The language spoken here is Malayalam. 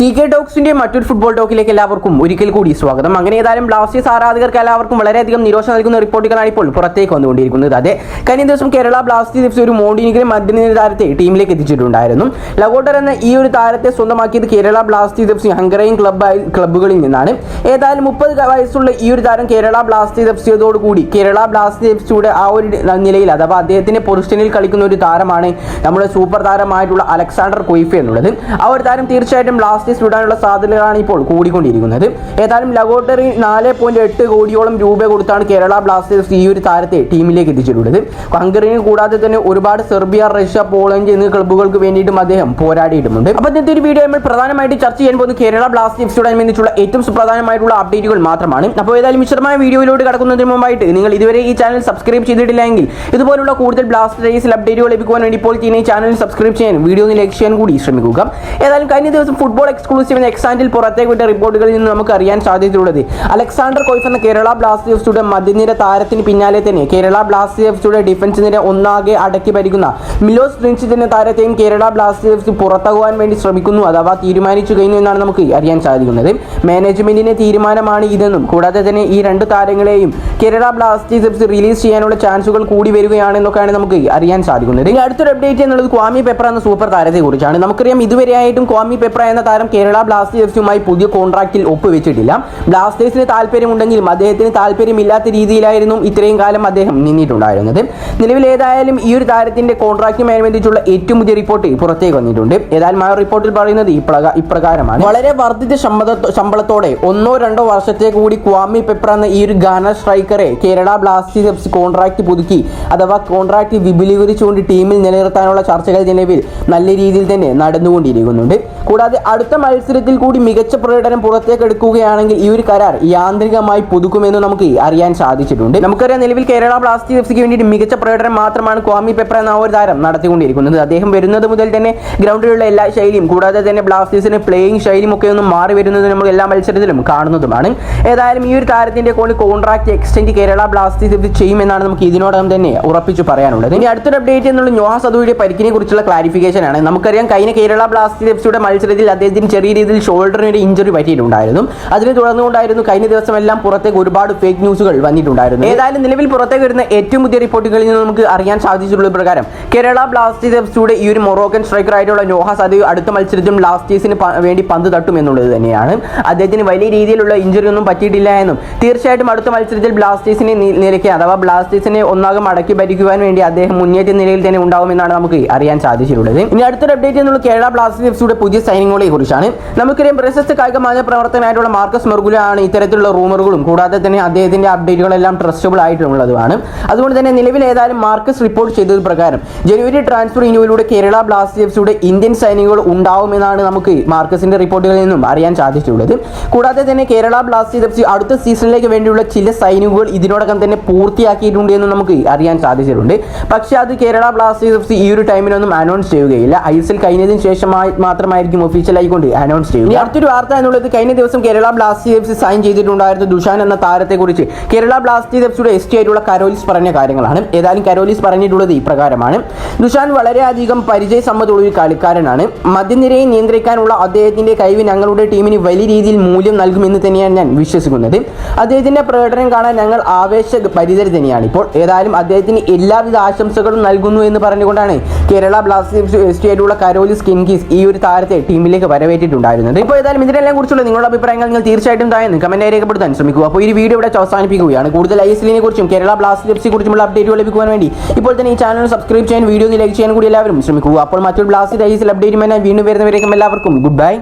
സി കെ ടോക്സിന്റെ മറ്റൊരു ഫുട്ബോൾ ടോക്കിലേക്ക് എല്ലാവർക്കും ഒരിക്കൽ കൂടി സ്വാഗതം. അങ്ങനെ ഏതായാലും ബ്ലാസ്റ്റേഴ്സ് ആരാധകർക്ക് എല്ലാവർക്കും വളരെയധികം നിരോധനം നൽകുന്ന റിപ്പോർട്ടുകളാണ് ഇപ്പോൾ പുറത്തേക്ക് വന്നുകൊണ്ടിരിക്കുന്നത്. അതെ കഴിഞ്ഞ ദിവസം കേരള ബ്ലാസ്റ്റേഴ്സ് ഒരു മോണ്ടിനിക്കലെ മധ്യനിര താരത്തെ ടീമിലേക്ക് എത്തിച്ചിട്ടുണ്ടായിരുന്നു. ലഗോട്ടർ എന്ന ഈ ഒരു താരത്തെ സ്വന്തമാക്കിയത് Kerala Blasters F C Hungarian club ക്ലബ്ബുകളിൽ നിന്നാണ്. ഏതായാലും മുപ്പത് വയസ്സുള്ള ഈ ഒരു താരം കേരള ബ്ലാസ്റ്റേഴ്സ് എഫ് സിയോടുകൂടി കേരള ബ്ലാസ്റ്റേഴ്സ് എഫ് ആ ഒരു നിലയിൽ അഥവാ അദ്ദേഹത്തിന്റെ പൊസിഷനിൽ കളിക്കുന്ന ഒരു താരമാണ് നമ്മുടെ സൂപ്പർ താരമായിട്ടുള്ള അലക്സാണ്ടർ കൊയ്ഫ എന്നുള്ളത്. ആ ഒരു താരം തീർച്ചയായിട്ടും ബ്ലാസ്റ്റേഴ്സ് വിടാനുള്ള സാധ്യതകളാണ് ഇപ്പോൾ കൂടിക്കൊണ്ടിരിക്കുന്നത്. ഏതായാലും ലഗോട്ടറി നാല് പോയിന്റ് എട്ട് കോടിയോളം രൂപ കൊടുത്താണ് കേരള ബ്ലാസ്റ്റേഴ്സ് ഈ ഒരു താരത്തെ ടീമിലേക്ക് എത്തിച്ചിട്ടുള്ളത്. ഹംഗറിന് കൂടാതെ തന്നെ ഒരുപാട് സെർബിയ റഷ്യ പോളണ്ട് എന്നീ ക്ലബ്ബുകൾക്ക് വേണ്ടിയിട്ടും അദ്ദേഹം പോരാടിയിട്ടുമുണ്ട്. അപ്പൊ ഇന്നത്തെ ഒരു വീഡിയോ നമ്മൾ പ്രധാനമായിട്ട് ചർച്ച ചെയ്യാൻ പോകുന്നത് കേരള ബ്ലാസ്റ്റേഴ്സിനോടനുബന്ധിച്ചുള്ള ഏറ്റവും സുപ്രധാനമായിട്ടുള്ള അപ്ഡേറ്റുകൾ മാത്രമാണ്. അപ്പോൾ ഏതായാലും വിശദമായ വീഡിയോയിലോട്ട് കടക്കുന്നതിന് മുമ്പായിട്ട് നിങ്ങൾ ഇതുവരെ ഈ ചാനൽ സബ്സ്ക്രൈബ് ചെയ്തിട്ടില്ലെങ്കിൽ ഇതുപോലുള്ള കൂടുതൽ ബ്ലാസ്റ്റേഴ്സിൽ അപ്ഡേറ്റുകൾ ലഭിക്കുവാൻ വേണ്ടി ഇപ്പോൾ ഈ ചാനൽ സബ്സ്ക്രൈബ് ചെയ്യാൻ വീഡിയോ ലൈക്ക് ചെയ്യാൻ കൂടി ശ്രമിക്കുക. ഏതായാലും കഴിഞ്ഞ ദിവസം ഫുട്ബോൾ എക്സ്ക്ലൂസീവ് എക്സാൻഡിൽ പുറത്തേക്ക് വിട്ട റിപ്പോർട്ടുകളിൽ നിന്ന് നമുക്ക് അറിയാൻ സാധ്യതയുള്ളത്. അലക്സാണ്ടർ കോയ്ഫ് എന്ന കേരള ബ്ലാസ്റ്റേഴ്സുടെ മധ്യനിര താരത്തിന് പിന്നാലെ തന്നെ കേരള ബ്ലാസ്റ്റേഴ്സുടെ ഡിഫൻസ് നിര ഒന്നാകെ അടക്കി ഭരിക്കുന്ന മിലോസ് പ്രിൻസിത് എന്ന താരത്തെയും കേരള ബ്ലാസ്റ്റേഴ്സ് പുറത്താകുവാൻ വേണ്ടി ശ്രമിക്കുന്നു അഥവാ തീരുമാനിച്ചു കഴിഞ്ഞു എന്നാണ് നമുക്ക് അറിയാൻ സാധിക്കുന്നത്. മാനേജ്മെന്റിന്റെ തീരുമാനമാണ് ഇതെന്നും കൂടാതെ തന്നെ ഈ രണ്ട് താരങ്ങളെയും കേരള ബ്ലാസ്റ്റേഴ്സ് റിലീസ് ചെയ്യാനുള്ള ചാൻസുകൾ കൂടി വരികയാണെന്നൊക്കെയാണ് നമുക്ക് അറിയാൻ സാധിക്കുന്നത്. ഇനി അടുത്തൊരു അപ്ഡേറ്റ് എന്നുള്ളത് ക്വാമി പെപ്ര എന്ന സൂപ്പർ താരത്തെ കുറിച്ചാണ് നമുക്കറിയാം ഇതുവരെയായിട്ടും ക്വാമി പെപ്ര എന്ന താരം കേരള ബ്ലാസ്റ്റേഴ്സുമായി പുതിയ കോൺട്രാക്റ്റിൽ ഒപ്പുവെച്ചിട്ടില്ല. ബ്ലാസ്റ്റേഴ്സിന് താല്പര്യമുണ്ടെങ്കിലും അദ്ദേഹത്തിന് താല്പര്യമില്ലാത്ത രീതിയിലായിരുന്നു ഇത്രയും കാലം അദ്ദേഹം നിന്നിട്ടുണ്ടായിരുന്നത്. നിലവിൽ ഏതായാലും ഈ ഒരു താരത്തിന്റെ കോൺട്രാക്റ്റുമായി അനുബന്ധിച്ചുള്ള ഏറ്റവും പുതിയ റിപ്പോർട്ട് പുറത്തേക്ക് വന്നിട്ടുണ്ട്. ഏതായാലും ആ റിപ്പോർട്ടിൽ പറയുന്നത് ഇപ്രകാ- ഇപ്രകാരമാണ്. വളരെ വർദ്ധിച്ച ശമ്പള ശമ്പളത്തോടെ ഒന്നോ രണ്ടോ വർഷത്തേക്ക് കൂടി ക്വാമി പെപ്ര എന്ന ഈ ഒരു ഗാന സ്ട്രൈക്കറെ കേരള ബ്ലാസ്റ്റേഴ്സ് കോൺട്രാക്ട് പുതുക്കി അഥവാ കോൺട്രാക്ട് വിപുലീകരിച്ചുകൊണ്ട് ടീമിൽ നിലനിർത്താനുള്ള ചർച്ചകൾ നിലവിൽ നല്ല രീതിയിൽ തന്നെ നടന്നുകൊണ്ടിരിക്കുന്നുണ്ട്. കൂടാതെ അടുത്ത മത്സരത്തിൽ കൂടി മികച്ച പ്രകടനം പുറത്തേക്ക് എടുക്കുകയാണെങ്കിൽ ഈ ഒരു കരാർ യാന്ത്രികമായി പുതുക്കുമെന്ന് നമുക്ക് അറിയാൻ സാധിച്ചിട്ടുണ്ട്. നമുക്കറിയാം നിലവിൽ കേരള ബ്ലാസ്റ്റേഴ്സ് എഫ് സിക്ക് വേണ്ടിയിട്ട് മികച്ച പ്രകടനം മാത്രമാണ് ക്വാമി പെപ്ര എന്ന ഒരു താരം നടത്തിക്കൊണ്ടിരിക്കുന്നത്. അദ്ദേഹം വരുന്നത് മുതൽ തന്നെ ഗ്രൗണ്ടിലുള്ള എല്ലാ ശൈലിയും കൂടാതെ തന്നെ ബ്ലാസ്റ്റേഴ്സിന്റെ പ്ലേയിങ് ശൈലിയും ഒക്കെ ഒന്നും മാറി വരുന്നത് നമ്മൾ എല്ലാ മത്സരത്തിലും കാണുന്നതുമാണ്. ഏതായാലും ഈ ഒരു താരത്തിന്റെ കൊണ്ട് contract extend Kerala Blasters F ചെയ്യുമെന്നാണ് നമുക്ക് ഇതിനോടകം തന്നെ ഉറപ്പിച്ചു പറയാനുള്ളത്. ഇനി അടുത്തൊരു അപ്ഡേറ്റ് എന്നുള്ള നോഹ സദുവിയുടെ പരിക്കിനെ കുറിച്ചുള്ള ക്ലാരിഫിക്കേഷൻ ആണ്. നമുക്കറിയാം കഴിഞ്ഞ കേരള ബ്ലാസ്റ്റേഴ്സ് എഫ് സിയുടെ മത്സരത്തിൽ അദ്ദേഹത്തിന് ചെറിയ രീതിയിൽ ഷോൾഡറിന് ഒരു ഇഞ്ചുറി പറ്റിയിട്ടുണ്ടായിരുന്നു. അതിനെ തുടർന്നുകൊണ്ടായിരുന്നു കഴിഞ്ഞ ദിവസമെല്ലാം പുറത്തേക്ക് ഒരുപാട് ഫേക്ക് ന്യൂസുകൾ വന്നിട്ടുണ്ടായിരുന്നു ഏതായാലും നിലവിൽ പുറത്തേക്ക് വരുന്ന ഏറ്റവും പുതിയ റിപ്പോർട്ടുകളിൽ നിന്ന് നമുക്ക് അറിയാൻ സാധിച്ചിട്ടുള്ള പ്രകാരം കേരള ബ്ലാസ്റ്റേഴ്സ് എഫ് ഈ ഒരു മൊറോക്കൻ സ്ട്രൈക്കർ ആയിട്ടുള്ള നോഹ സദു അടുത്ത മത്സരത്തിലും ബ്ലാസ്റ്റേഴ്സിന് വേണ്ടി പന്ത് തട്ടും എന്നുള്ളത് തന്നെയാണ്. അദ്ദേഹത്തിന് വലിയ രീതിയിലുള്ള ഇഞ്ചുറി ഒന്നും പറ്റിയിട്ടില്ല എന്നും തീർച്ചയായിട്ടും അടുത്ത മത്സരത്തിൽ ബ്ലാസ്റ്റേഴ്സിനെ നി- അഥവാ ബ്ലാസ്റ്റേഴ്സിനെ ഒന്നാകെ മടക്കി ഭരിക്കുവാൻ വേണ്ടി അദ്ദേഹം മുന്നേറ്റ നിലയിൽ തന്നെ ഉണ്ടാവുമെന്നാണ് നമുക്ക് അറിയാൻ സാധിച്ചിട്ടുള്ളത്. ഇനി അടുത്തൊരു അപ്ഡേറ്റ് എന്നുള്ള കേരള ബ്ലാസ്റ്റേഴ്സ് എഫ് സിയുടെ സൈനികങ്ങളെ കുറിച്ചാണ്. നമുക്കറിയാം പ്രശസ്ത കായിക മാധ്യമ പ്രവർത്തകനായിട്ടുള്ള മാർക്കസ് മെർഗുല ആണ് ഇത്തരത്തിലുള്ള റൂമറുകളും കൂടാതെ തന്നെ അദ്ദേഹത്തിന്റെ അപ്ഡേറ്റുകളെല്ലാം ട്രസ്റ്റബിൾ ആയിട്ടുള്ളതുമാണ്. അതുകൊണ്ട് തന്നെ നിലവിൽ ഏതായാലും മാർക്കസ് റിപ്പോർട്ട് ചെയ്തത് പ്രകാരം ജനുവരി ട്രാൻസ്ഫർ ഇനുവിലൂടെ കേരള ബ്ലാസ്റ്റേഴ്സ് എഫ് സിയുടെ ഇന്ത്യൻ സൈനികൾ ഉണ്ടാവുമെന്നാണ് നമുക്ക് മാർക്കസിന്റെ റിപ്പോർട്ടുകളിൽ നിന്നും അറിയാൻ സാധിച്ചിട്ടുള്ളത്. കൂടാതെ തന്നെ കേരള ബ്ലാസ്റ്റേഴ്സ് അടുത്ത സീസണിലേക്ക് വേണ്ടിയുള്ള ചില സൈനികുകൾ ഇതിനോടകം തന്നെ പൂർത്തിയാക്കിയിട്ടുണ്ട് എന്ന് നമുക്ക് അറിയാൻ സാധിച്ചിട്ടുണ്ട്. പക്ഷേ അത് കേരള ബ്ലാസ്റ്റേഴ്സ് ഈ ഒരു ടൈമിനൊന്നും അനൗൺസ് ചെയ്യുകയില്ല. ഐ എസ് എൽ കഴിഞ്ഞതിന് ശേഷമായി മാത്രമായിരിക്കും ഒഫീഷ്യലായിക്കൊണ്ട് അനൗൺസ് ചെയ്യും അടുത്തൊരു വാർത്ത എന്നുള്ളത് കഴിഞ്ഞ ദിവസം കേരള ബ്ലാസ്റ്റേഴ്സ് സൈൻ ചെയ്തിട്ടുണ്ടായിരുന്ന ദുഷാൻ എന്ന താരത്തെ കുറിച്ച് കേരള ബ്ലാസ്റ്റേഴ്സ് എഫ് സിയുടെ എസ് ടി ആയിട്ടുള്ള കരോലിസ് പറഞ്ഞ കാര്യങ്ങളാണ്. ഏതായാലും കരോലിസ് പറഞ്ഞിട്ടുള്ളത് ഇപ്രകാരമാണ് ദുഷാൻ വളരെയധികം പരിചയസമ്മതമുള്ള ഒരു കളിക്കാരനാണ്. മധ്യനിരയെ നിയന്ത്രിക്കാനുള്ള അദ്ദേഹത്തിന്റെ കഴിവ് ഞങ്ങളുടെ ടീമിന് വലിയ രീതിയിൽ മൂല്യം നൽകുമെന്ന് തന്നെയാണ് ഞാൻ വിശ്വസിക്കുന്നത്. അദ്ദേഹത്തിന്റെ പ്രകടനം കാണാൻ ഞങ്ങൾ ആവേശ പരിതര തന്നെയാണ് ഇപ്പോൾ. ഏതായാലും അദ്ദേഹത്തിന് എല്ലാവിധ ആശംസകളും നൽകുന്നു എന്ന് പറഞ്ഞുകൊണ്ടാണ് കേരള ബ്ലാസ്റ്റേഴ്സ് എസ് ടി ആയിട്ടുള്ള കരോലിസ് കിൻകിസ് ഈ ഒരു താരത്തെ ടീമിലേക്ക് വരവേറ്റിട്ടുണ്ടായിരുന്നത്. ഇപ്പോൾ ഏതായാലും ഇതിനെല്ലാം കുറിച്ചുള്ള നിങ്ങളുടെ അഭിപ്രായങ്ങൾ നിങ്ങൾ തീർച്ചയായിട്ടും താഴെ കമന്റ് രേഖപ്പെടുത്താൻ ശ്രമിക്കുക. അപ്പോൾ ഈ വീഡിയോ ഇവിടെ അവസാനിപ്പിക്കുകയാണ്. കൂടുതൽ ഐ എസ് എല്ലിനെ കുറിച്ചും കേരള ബ്ലാസ്റ്റ് എഫ് കുറിച്ചുള്ള അപ്ഡേറ്റുകൾ ലഭിക്കുവാൻ വേണ്ടി ഇപ്പോൾ തന്നെ ഈ ചാനൽ സബ്സ്ക്രൈബ് ചെയ്യാൻ വീഡിയോ ലൈക്ക് ചെയ്യാൻ കൂടി എല്ലാവരും ശ്രമിക്കുക. അപ്പോൾ മറ്റൊരു ബ്ലാസ്റ്റ് ഐ എസ് അപ്ഡേറ്റുമായി വീണ്ടും വരുന്നവരേക്കും എല്ലാവർക്കും ഗുഡ് ബൈ